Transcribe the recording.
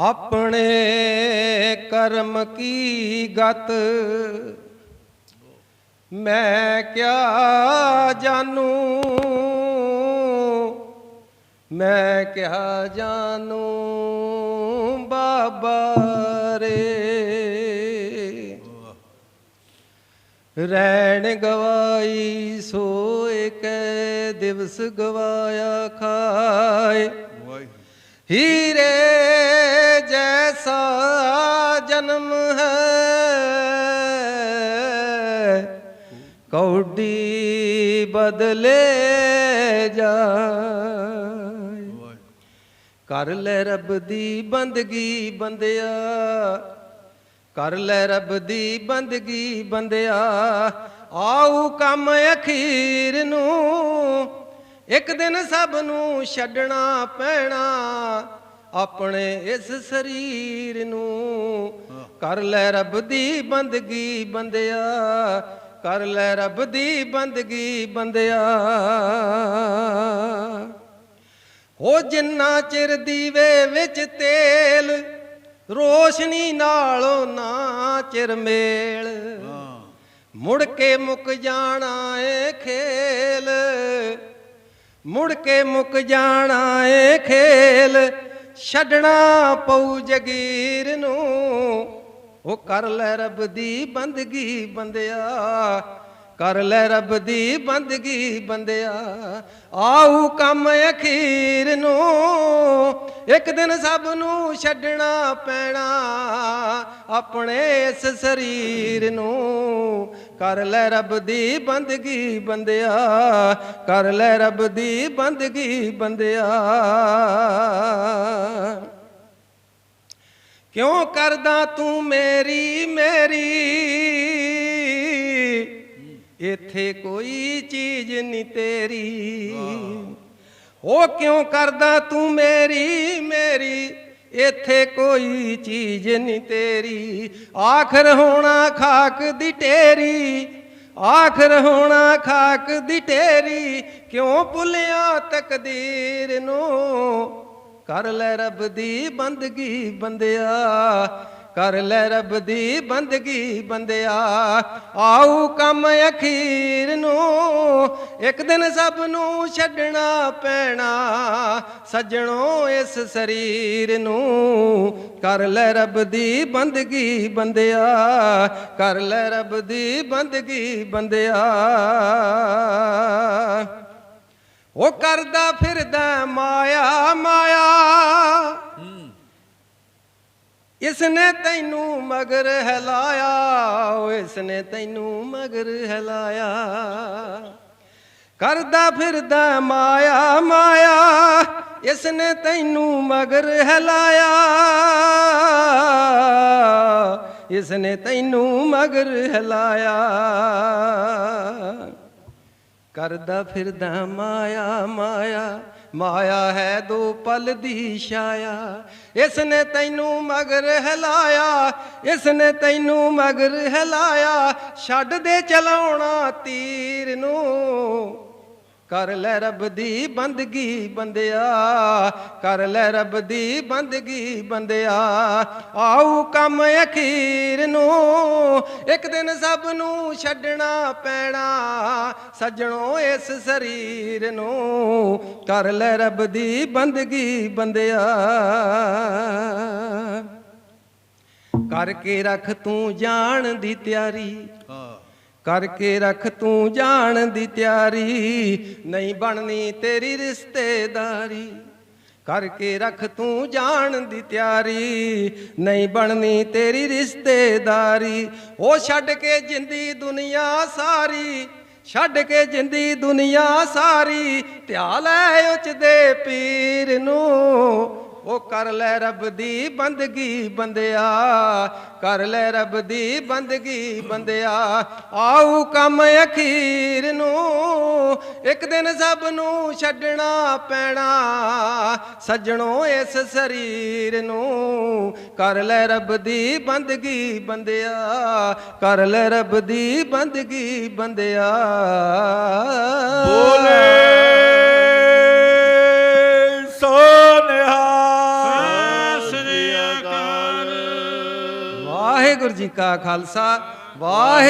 ਆਪਣੇ ਕਰਮ ਕੀ ਗਤ? ਮੈਂ ਕਿਆ ਜਾਣੂ? ਮੈਂ ਕਿਆ ਜਾਣੂ ਬਾਬਾ ਰੇ? ਰੈਣ ਗਵਾਈ ਸੋਏ ਕੈ ਦਿਵਸ ਗਵਾਇਆ ਖਾਏ। ਹੀਰੇ ਜੈਸਾ ਜਨਮ ਹੈ। ਕੌਡੀ ਬਦਲੇ ਜਾਏ। ਕਰ ਲੈ ਰੱਬ ਦੀ ਬੰਦਗੀ ਬੰਦਿਆ। ਕਰ ਲੈ ਰੱਬ ਦੀ ਬੰਦਗੀ ਬੰਦਿਆ। ਆਉ ਕੰਮ ਅਖੀਰ ਨੂੰ। ਇੱਕ ਦਿਨ ਸਭ ਨੂੰ ਛੱਡਣਾ ਪੈਣਾ। ਆਪਣੇ ਇਸ ਸਰੀਰ ਨੂੰ ਕਰ ਲੈ ਰੱਬ ਦੀ ਬੰਦਗੀ ਬੰਦਿਆ, ਕਰ ਲੈ ਰੱਬ ਦੀ ਬੰਦਗੀ ਬੰਦਿਆ। ਉਹ ਜਿੰਨਾ ਚਿਰ ਦੀਵੇ ਵਿੱਚ ਤੇਲ, ਰੋਸ਼ਨੀ ਨਾਲੋਂ ਨਾ ਚਿਰ ਮੇਲ। ਮੁੜ ਕੇ ਮੁੱਕ ਜਾਣਾ ਏ ਖੇਲ, ਮੁੜ ਕੇ ਮੁੱਕ ਜਾਣਾ ਏ ਖੇਲ। ਛੱਡਣਾ ਪਊ ਜਗੀਰ ਨੂੰ। ਉਹ ਕਰ ਲੈ ਰੱਬ ਦੀ ਬੰਦਗੀ ਬੰਦਿਆ। ਕਰ ਲੈ ਰੱਬ ਦੀ ਬੰਦਗੀ ਬੰਦਿਆ। ਆਉ ਕੰਮ ਅਖੀਰ ਨੂੰ, ਇੱਕ ਦਿਨ ਸਭ ਨੂੰ ਛੱਡਣਾ ਪੈਣਾ ਆਪਣੇ ਇਸ ਸਰੀਰ ਨੂੰ। ਕਰ ਲੈ ਰੱਬ ਦੀ ਬੰਦਗੀ ਬੰਦਿਆ, ਕਰ ਲੈ ਰੱਬ ਦੀ ਬੰਦਗੀ ਬੰਦਿਆ। ਕਿਉਂ ਕਰਦਾ ਤੂੰ ਮੇਰੀ ਮੇਰੀ ਇੱਥੇ ਕੋਈ ਚੀਜ਼ ਨਹੀਂ ਤੇਰੀ। ਉਹ ਕਿਉਂ ਕਰਦਾ ਤੂੰ ਮੇਰੀ ਮੇਰੀ? ਇੱਥੇ ਕੋਈ ਚੀਜ਼ ਨਹੀਂ ਤੇਰੀ। ਆਖਰ ਹੋਣਾ ਖਾਕ ਦੀ ਢੇਰੀ ਆਖਰ ਹੋਣਾ ਖਾਕ ਦੀ ਢੇਰੀ। ਕਿਉਂ ਭੁੱਲਿਆ ਤਕਦੀਰ ਨੂੰ? ਕਰ ਲੈ ਰੱਬ ਦੀ ਬੰਦਗੀ ਬੰਦਿਆ। ਕਰ ਲੈ ਰੱਬ ਦੀ ਬੰਦਗੀ ਬੰਦਿਆ। ਆਉ ਕੰਮ ਅਖੀਰ ਨੂੰ, ਇੱਕ ਦਿਨ ਸਭ ਨੂੰ ਛੱਡਣਾ ਪੈਣਾ। ਸੱਜਣੋ ਇਸ ਸਰੀਰ ਨੂੰ, ਕਰ ਲੈ ਰੱਬ ਦੀ ਬੰਦਗੀ ਬੰਦਿਆ। ਕਰ ਲੈ ਰੱਬ ਦੀ ਬੰਦਗੀ ਬੰਦਿਆ। ਉਹ ਕਰਦਾ ਫਿਰਦਾ ਮਾਇਆ ਮਾਇਆ। ਇਸਨੇ ਤੈਨੂੰ ਮਗਰ ਹਲਾਇਆ, ਓ ਇਸਨੇ ਤੈਨੂੰ ਮਗਰ ਹਲਾਇਆ। ਕਰਦਾ ਫਿਰਦਾ ਮਾਇਆ ਮਾਇਆ, ਇਸਨੇ ਤੈਨੂੰ ਮਗਰ ਹਲਾਇਆ। ਇਸਨੇ ਤੈਨੂੰ ਮਗਰ ਹਲਾਇਆ। ਕਰਦਾ ਫਿਰਦਾ ਮਾਇਆ ਮਾਇਆ ਮਾਇਆ ਹੈ ਦੋ ਪਲ ਦੀ ਛਾਇਆ। ਇਸ ਨੇ ਤੈਨੂੰ ਮਗਰ ਹਿਲਾਇਆ ਇਸ ਨੇ ਤੈਨੂੰ ਮਗਰ ਹਿਲਾਇਆ। ਛੱਡ ਦੇ ਚਲਾਉਣਾ ਤੀਰ ਨੂੰ। ਕਰ ਲੈ ਰੱਬ ਦੀ ਬੰਦਗੀ ਬੰਦਿਆ, ਕਰ ਲੈ ਰੱਬ ਦੀ ਬੰਦਗੀ ਬੰਦਿਆ। ਆਉ ਕੰਮ ਅਖੀਰ ਨੂੰ, ਇੱਕ ਦਿਨ ਸਭ ਨੂੰ ਛੱਡਣਾ ਪੈਣਾ, ਸੱਜਣੋ ਇਸ ਸਰੀਰ ਨੂੰ। ਕਰ ਲੈ ਰੱਬ ਦੀ ਬੰਦਗੀ ਬੰਦਿਆ। ਕਰਕੇ ਰੱਖ ਤੂੰ ਜਾਣ ਦੀ ਤਿਆਰੀ। ਹਾਂ। ਕਰਕੇ ਰੱਖ ਤੂੰ ਜਾਣ ਦੀ ਤਿਆਰੀ। ਨਹੀਂ ਬਣਨੀ ਤੇਰੀ ਰਿਸ਼ਤੇਦਾਰੀ। ਕਰਕੇ ਰੱਖ ਤੂੰ ਜਾਣ ਦੀ ਤਿਆਰੀ। ਨਹੀਂ ਬਣਨੀ ਤੇਰੀ ਰਿਸ਼ਤੇਦਾਰੀ। ਉਹ ਛੱਡ ਕੇ ਜਿੰਦੀ ਦੁਨੀਆ ਸਾਰੀ। ਛੱਡ ਕੇ ਜਿੰਦੀ ਦੁਨੀਆ ਸਾਰੀ। ਧਿਆ ਲੈ ਉੱਚ ਦੇ ਪੀਰ। ਕਰ ਲੈ ਰੱਬ ਦੀ ਬੰਦਗੀ ਬੰਦਿਆ, ਕਰ ਲੈ ਰੱਬ ਦੀ ਬੰਦਗੀ ਬੰਦਿਆ। ਆਉ ਕੰਮ ਅਖੀਰ ਨੂੰ, ਇੱਕ ਦਿਨ ਸਭ ਨੂੰ ਛੱਡਣਾ ਪੈਣਾ। ਸੱਜਣੋ ਇਸ ਸਰੀਰ ਨੂੰ, ਕਰ ਲੈ ਰੱਬ ਦੀ ਬੰਦਗੀ ਬੰਦਿਆ, ਕਰ ਲੈ ਰੱਬ ਦੀ ਬੰਦਗੀ ਬੰਦਿਆ। ਬੋਲੇ। ਜੀ ਕਾ ਖਾਲਸਾ ਵਾਹਿ